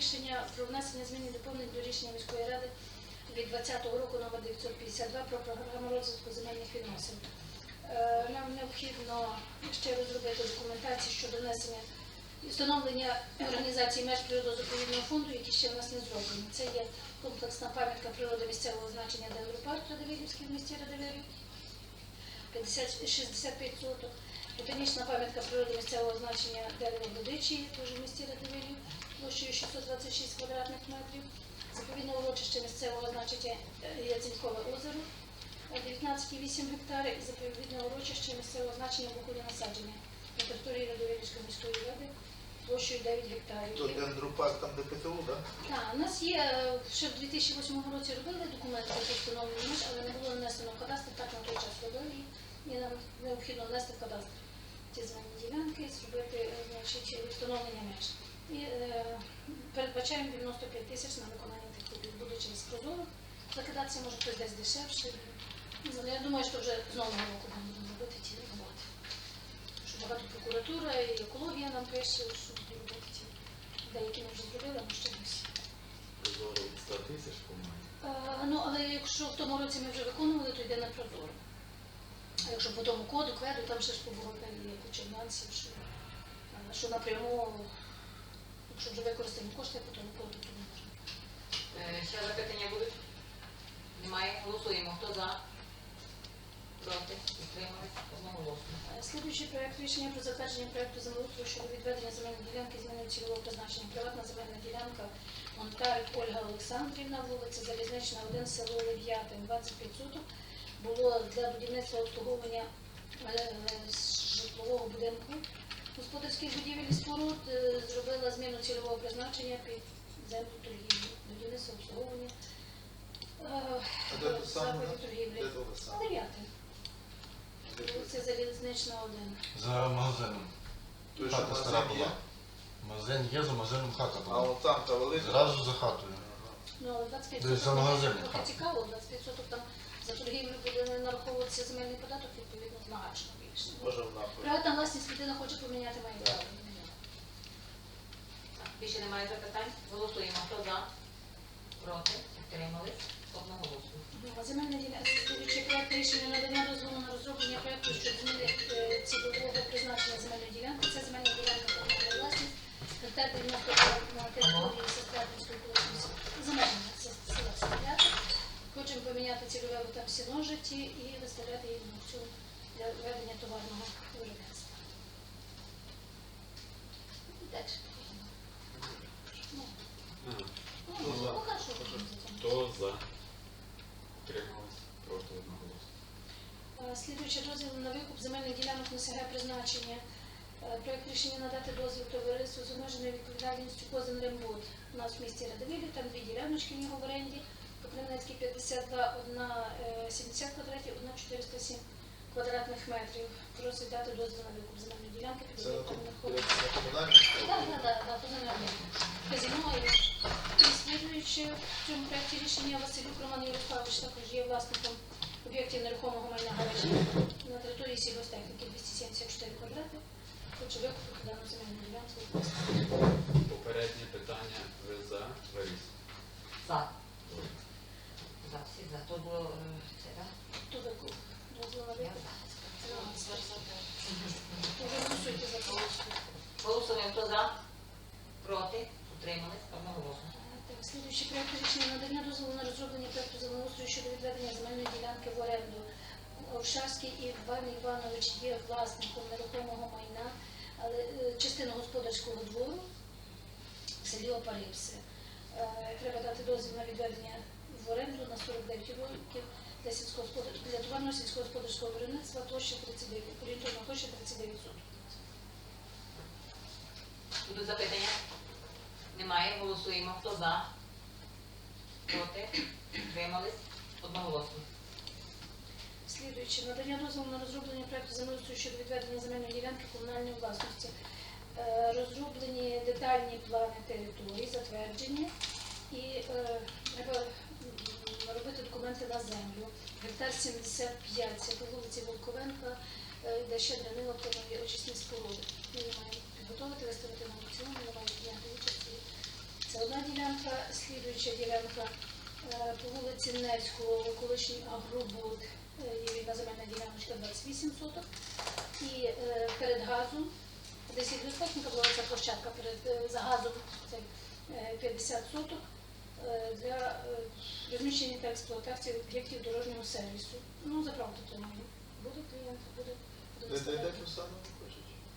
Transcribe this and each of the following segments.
рішення про внесення змін і доповнень до рішення міської ради від 2020 року номер 952 про програму розвитку земельних відносин. Е, Нам необхідно ще розробити документацію щодо внесення і встановлення організації меж природозаповідного фонду, які ще в нас не зроблені. Це є комплексна пам'ятка природи місцевого значення Дендропарк Радивилівський в місті Радивилів, 50, 65 соток. Ботанічна пам'ятка природи місцевого значення дерева Водичі, теж в місті Радивилів, площею 626 квадратних метрів. Заповідне урочище місцевого значення е, Яценькове озеро, е, 19,8 гектари і заповідне урочище місцевого значення Букуні насадження на території Радивилівської міської ради площею 9 гектарів. То дендропарк там де ПТУ, так? Так, у нас є е, ще в 2008 році робили документи про встановлення меж, але не було внесено в кадастр, так на той час робили. І нам необхідно внести в кадастр ці земельні ділянки, зробити е, значить, встановлення меж. І е, передбачаємо 95 тисяч на виконання тих робіт. Буде через прозоро закидатися, може хтось десь дешевше. Ну, Я думаю, що вже з нового року ми будемо робити ті роботи. Що багато прокуратура і екологія нам пише, що ті роботи ті. Деякі ми вже зробили, а ще не всі. Прозоро від 100 тисяч, по-моєму. Е, Ну, але якщо в тому році ми вже виконували, то йде на прозоро. А якщо по тому коду, кведу, там ще ж по бухгалтерії є куча нюансів, що, е, що напряму, якщо вже використані кошти по тому коду, не можна. Е, Ще запитання будуть? Немає. Голосуємо. Хто за? Проти? Утримались? Одноголосно. Е, Слідуючий проект рішення про затвердження проекту землеустрою щодо відведення земельної ділянки зміни цільового призначення. Приватна земельна ділянка Монтарик Ольга Олександрівна, вулиця Залізнична, 1, село Лев'ятин, 25 суток. Було для будівництва обслуговування е, житлового будинку. Господарських будівель і споруд е, зробила зміну цільового призначення під землю торгівлі. Будівництво обслуговування. е, закладів торгівлі. то. Вулиця Залізнична 1. За магазином. Той, що Хата стара магазин є? була. Магазин є, за магазином хата А була. от там та велика. Зразу за хатою. Ну, але 25 Десь за трохи цікаво, 25 соток там за торгівлю буде нараховуватися земельний податок, відповідно, значно більше. Може. Приватна власність людина хоче поміняти право. Так, Більше немає запитань? Голосуємо. Хто за? Проти? Утримались? Одноголосно. Ну, Земельна ділянка, проект рішення надання дозволу на розроблення проекту щодо зміни е, цільового призначення земельної ділянки. Це земельна ділянка комунальна власність, гектар 92 на території Сестрятинської за межами села Сестрята. Хочемо поміняти цільове, там всі ножиті і виставляти її на аукціон для ведення товарного виробництва. Дальше. Ну, Хто за? ну. Хто за? Утримались? Проти одноголосно. Е, Слідуючи дозвіл на викуп земельних ділянок на СГ призначення. Е, Проект рішення надати дозвіл товариству з обмеженою відповідальністю Козин Рембуд. У нас в місті Радивилі, там дві діляночки в нього в оренді. По Кремнецькій 52, одна е, 70 квадратів, одна 407 квадратних метрів. Просить дати дозвіл на викуп земельної ділянки. під нерухомості. Так, так, і, слідуючи в цьому проєкті рішення Василюк Роман Ярославович також є власником об'єктів нерухомого майна гаражі на території сільгостехніки 274 квадрати. Хоче викупити дану земельну ділянку. Попереднє питання ви за. За. За. Всі за. То було е, це, так? Хто викуп? Дозвіл на Я викуп. за. Вже голосуйте за це. Голосуємо. Хто за? Проти? Утримались? Одноголосно. Так, слідуючий проект рішення надання дозволу на розроблення проекту землеустрою щодо відведення земельної ділянки в оренду. Овшарський Іван Іванович є власником нерухомого майна, але е, частину господарського двору в селі Опарипси. Е, Треба дати дозвіл на відведення в оренду на 49 років для для товарного сільськогосподарського виробництва площа 39, орієнтовна площа 39 соток. Будуть запитання? Немає. Голосуємо. Хто за? Проти? Утримались? Одноголосно. Слідуючи, надання дозволу на розроблення проекту землеустрою щодо відведення земельної ділянки комунальної власності. Е, Розроблені детальні плани території, затверджені, і е, треба робити документи на землю. Гектар 75, це по вулиці Волковенка, е, де ще Данило про нові очисні споруди. Ми її маємо підготовити, виставити на аукціон, ми маємо прийняти участь Це одна ділянка, слідуюча ділянка по вулиці Невського, колишній Агробуд, е, є вільна земельна діляночка 28 соток. І е, перед газом, десь від була ця площадка перед е, за газом, це е, 50 соток е, для е, розміщення та експлуатації об'єктів дорожнього сервісу. Ну, заправду тримаю. Буде клієнт, буде. Де буде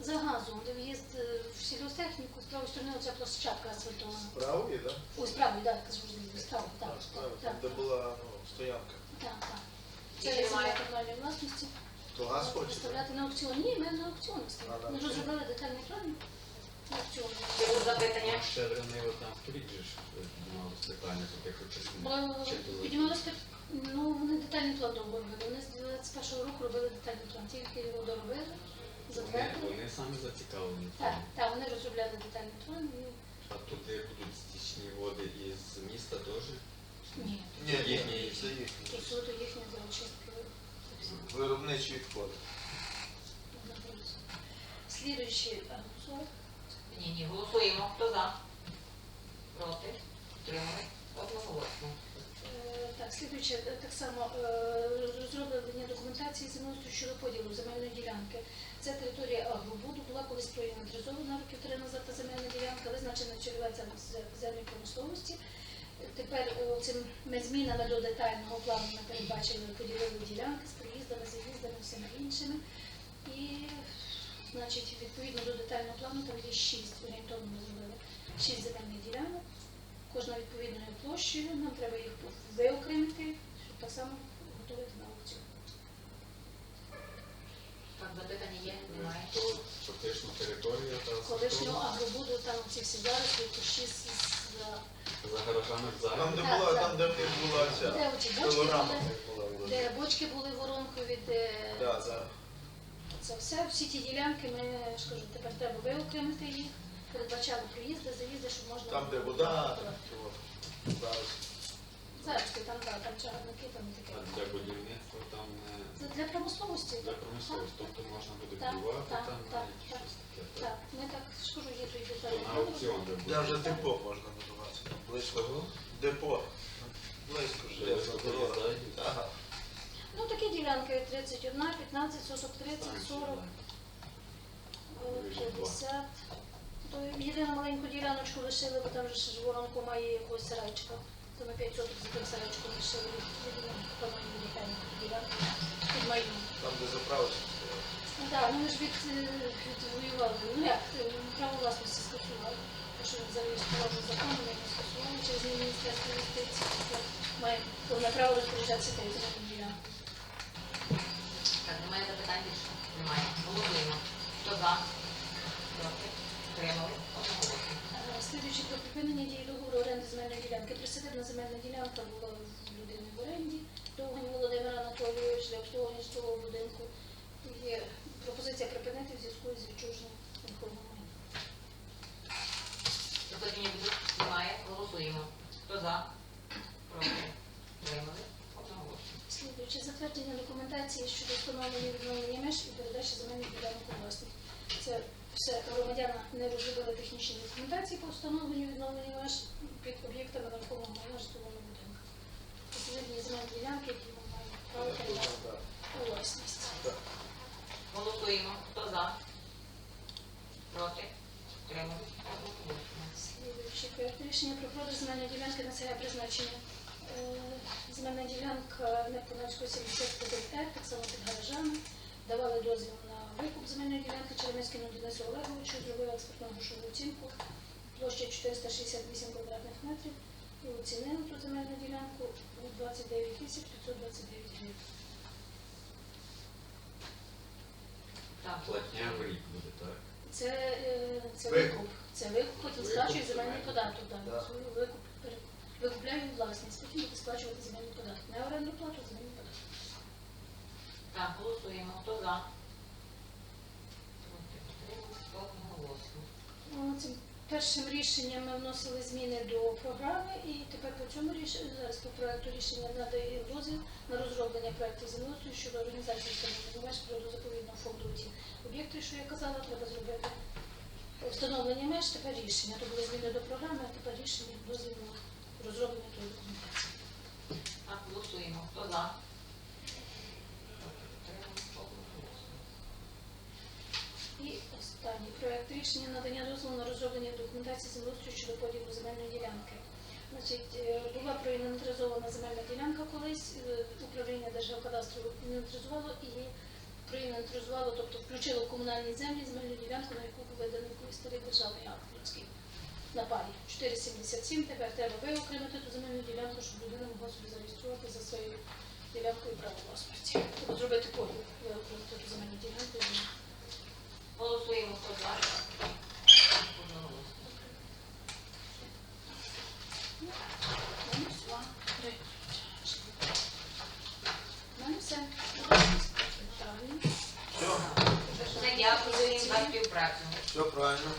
За газом, де в'їзд е, в сільгосптехніку, з правої сторони оця площадка асфальтована. Справа є, так? Ой, справді, так, кажу, справді, так, Так, справа, так, там де була ну, стоянка. так, так. Це є немає? земля комунальної власності. То газ хочете? Виставляти на аукціон. Ні, ми на аукціон А, Ми аукціон. розробили детальний план на аукціон. Запитання? А ще Данило там же ж піднімалось питання, тут якщо. Бо Чи піднімалося, ну, вони детальний план доробили. Вони з 21-го року робили детальний план. Тільки його доробили, Вони, затвердили. вони самі зацікавлені. в Так, так, вони розробляли детальний план. і А туди будуть стічні води із міста теж? Ні, Ні, Їхні. ні, це їхні. то суто їхні за очистки. Виробничі відходи. Слідуючий, а. Ні, ні, голосуємо. Хто за? Проти? Утримали? Одноголосно. Слідуюче, е, так само е, розроблення документації землеустрою щодо поділу земельної ділянки. Це територія Агробуду, була колись проінвентаризована років три назад та земельна ділянка, визначена чергова землі промисловості. Тепер цими змінами до детального плану ми передбачили, поділили ділянки з приїздами, заїздами, всіма іншими. І, значить, відповідно до детального плану там є шість, орієнтовно зробили, шість земельних ділянок кожна відповідною площею, нам треба їх виокремити, щоб так само готувати на аукціон. Так, запитання є? Немає. То фактично територія та Колишнього агробуду там ці всі зарослі, то шість з за гаражами в Там, де. Була, там, де в них була де ця бочки пилорама. були, де бочки були воронкові, де Да, да. це все, всі ті ділянки, ми я ж кажу, тепер треба виокремити їх, передбачали проїзди, заїзди, щоб можна Там, де вода, то зараз. Там, так, там чагарники, там і А таке. для будівництва там не Це для промисловості. для промисловості, тобто можна буде Так, будувати так, там так, так. щось таке. так? Так, ми так скажу, є той То детальний на аукціон де буде. Де вже депо можна будувати. там Близько. Депо. Близько ж. Де де дорога. Ага. Ну, такі ділянки 31, 15, соток 30, 40, е, 50. То єдину маленьку діляночку лишили, бо там вже ж воронку має якогось сарайчика. То ми 5 соток за тим сарайчиком лишили від по-моєму ділянку ділянку під майну. Там, де заправочка. стояла. Ну так, ну ми ж від, е, відвоювали. Ну як, е, право власності скасували. Те, що він зареєстрував за законом, ми його скасували через Міністерство юстиції. Маємо повне право розпоряджатися тією земельною ділянкою. Так, немає запитань більше? Немає. Голосуємо. Хто за? Проти? Е, про припинення дії договору оренди земельної ділянки. Присадибна земельна ділянка була в людини в оренді. Довгань Володимир Анатолійович для обслуговування житлового будинку. Є пропозиція припинити в зв'язку з відчуженням нерухомого майна. Запитання? Немає. Голосуємо. Хто за? Проти? Одноголосно. Слідуючи затвердження документації щодо встановлення відновлення меж і передачі земельних ділянок у власність. Це все громадяни не розробили технічні документації по встановленню і відновленню меж під об'єктами нерухомого майна житлового будинку. Відповідні земельні ділянки, які ми маємо право передати у власність. Голосуємо. Хто за? Проти? Утримали? Слідуючий проект рішення про продаж земельної ділянки на себе призначення. Е, Земельна ділянка Непонацького 71 р, так само під гаражами. Давали дозвіл на викуп земельної ділянки Черемецькому Денису Олеговичу, зробили експертну грошову оцінку, площа 468 квадратних метрів і оцінили ту земельну ділянку у 29 тисяч 529 гривень. Так. Платня в рік буде, так? Це, е, це Викуп. викуп. Це викуп, потім Викуп сплачує земельний земельний. податок. Да. Да. Викуп пере- викупляю власність, потім буде сплачувати земельний податок. Не оренду плату, а земельний податок. Так, голосуємо. Хто за? Ну, Цим першим рішенням ми вносили зміни до програми і тепер по цьому рішенню, зараз по проекту рішення надає дозвіл на розроблення проекту землеустрою щодо організації меж природозаповідного фонду. Ці об'єкти, що я казала, треба зробити Встановлення меж, тепер рішення. То були зміни до програми, а тепер рішення дозвіл на розроблення тої документації. Так, голосуємо. Хто за? Підтримались, одноголосно. І останній проект рішення надання дозволу на розроблення документації землеустрою щодо поділу земельної ділянки. Значить, е, була проінвентаризована земельна ділянка колись, е, управління Держгеокадастру інвентаризувало і проінвентаризувало, тобто включило в комунальні землі земельну ділянку, на яку був виданий старий державний акт людський на парі 4,77. Тепер треба виокремити ту земельну ділянку, щоб людина могла собі зареєструвати за своєю ділянкою право власності. Тобто зробити поділ, виокремити ту земельну ділянку. Голосуємо. Хто за? Все, дякую за співпрацю. все правильно.